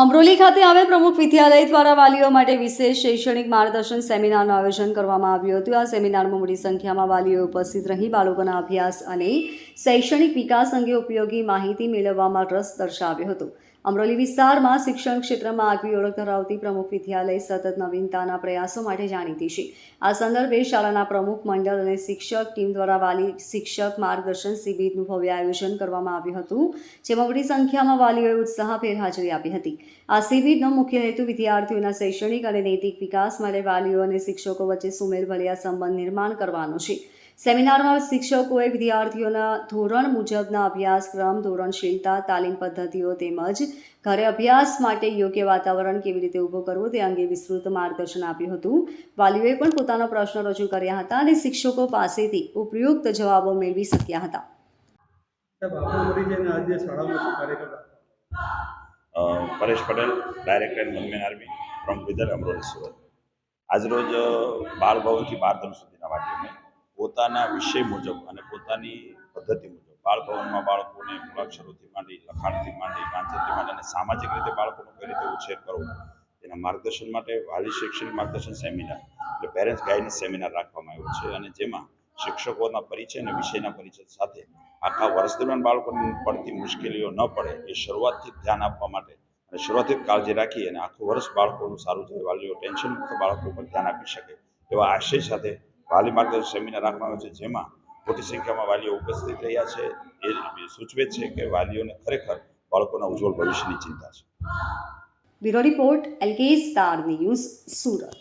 અમરોલી ખાતે આવે પ્રમુખ વિદ્યાલય દ્વારા વાલીઓ માટે વિશેષ શૈક્ષણિક માર્ગદર્શન સેમિનારનું આયોજન કરવામાં આવ્યું હતું. આ સેમિનારમાં મોટી સંખ્યામાં વાલીઓ ઉપસ્થિત રહી બાળકોના અભ્યાસ અને શૈક્ષણિક વિકાસ અંગે ઉપયોગી માહિતી મેળવવામાં રસ દર્શાવ્યો હતો. અમરોલી વિસ્તારમાં શિક્ષણ ક્ષેત્રમાં આગવી ઓળખ ધરાવતી પ્રમુખ વિદ્યાલય સતત નવીનતાના પ્રયાસો માટે જાણીતી છે. આ સંદર્ભે શાળાના પ્રમુખ મંડળ અને શિક્ષક ટીમ દ્વારા વાલી શિક્ષક માર્ગદર્શન શિબિરનું ભવ્ય આયોજન કરવામાં આવ્યું હતું, જેમાં મોટી સંખ્યામાં વાલીઓએ ઉત્સાહભેર હાજરી આપી હતી. આ શિબિરનો મુખ્ય હેતુ વિદ્યાર્થીઓના શૈક્ષણિક અને નૈતિક વિકાસ માટે વાલીઓ અને શિક્ષકો વચ્ચે સુમેળભર્યા સંબંધ નિર્માણ કરવાનો છે. સેમિનારમાં શિક્ષકોએ વિદ્યાર્થીઓના ધોરણ મુજબના અભ્યાસક્રમ, ધોરણશીલતા, તાલીમ પદ્ધતિઓ તેમજ ઘરે અભ્યાસ માટે યોગ્ય વાતાવરણ કેવી રીતે ઊભો કરવો તે અંગે વિસ્તૃત માર્ગદર્શન આપ્યું હતું. વાલીઓએ પણ પોતાના પ્રશ્નો રજૂ કર્યા હતા અને શિક્ષકો પાસેથી ઉપયુક્ત જવાબો મેળવી શક્યા હતા. Paresh Patel director and one man army from વિધર Amroli Surat. આજરોજ બાળ ભવનથી બાર ધોરણ સુધીના વાલીઓને પોતાના વિષય મુજબ અને પોતાની પદ્ધતિ મુજબ બાળ ભવનમાં બાળકોને મૂળાક્ષરોથી માંડી, લખાણથી માંડી, વાંચનથી માંડી અને સામાજિક રીતે બાળકોનો કઈ રીતે ઉછેર કરવો એના માર્ગદર્શન માટે વાલી શૈક્ષણિક માર્ગદર્શન સેમિનાર, એટલે પેરેન્ટ્સ ગાઈડન્સ સેમિનાર રાખવામાં આવ્યો છે અને જેમાં શિક્ષકોના પરિચય અને વિષયના પરિચય સાથે આખા વર્ષ દરમિયાન બાળકોને પડતી મુશ્કેલીઓ ન પડે એ શરૂઆતથી ધ્યાન આપવા માટે અને શરૂઆતથી કાળજી રાખી અને આખું વર્ષ બાળકોનું સારું થાય, વાલીઓ ટેન્શન મુક્ત બાળકો પર ધ્યાન આપી શકે, એવા આશય સાથે વાલી માર્ગદર્શન સેમિનાર રાખવામાં આવ્યો છે જેમાં મોટી સંખ્યામાં વાલીઓ ઉપસ્થિત રહ્યા છે. એ સૂચવે છે કે વાલીઓને ખરેખર બાળકોના ઉજ્જવળ ભવિષ્યની ચિંતા છે. Bureau report, LK star news, Surat.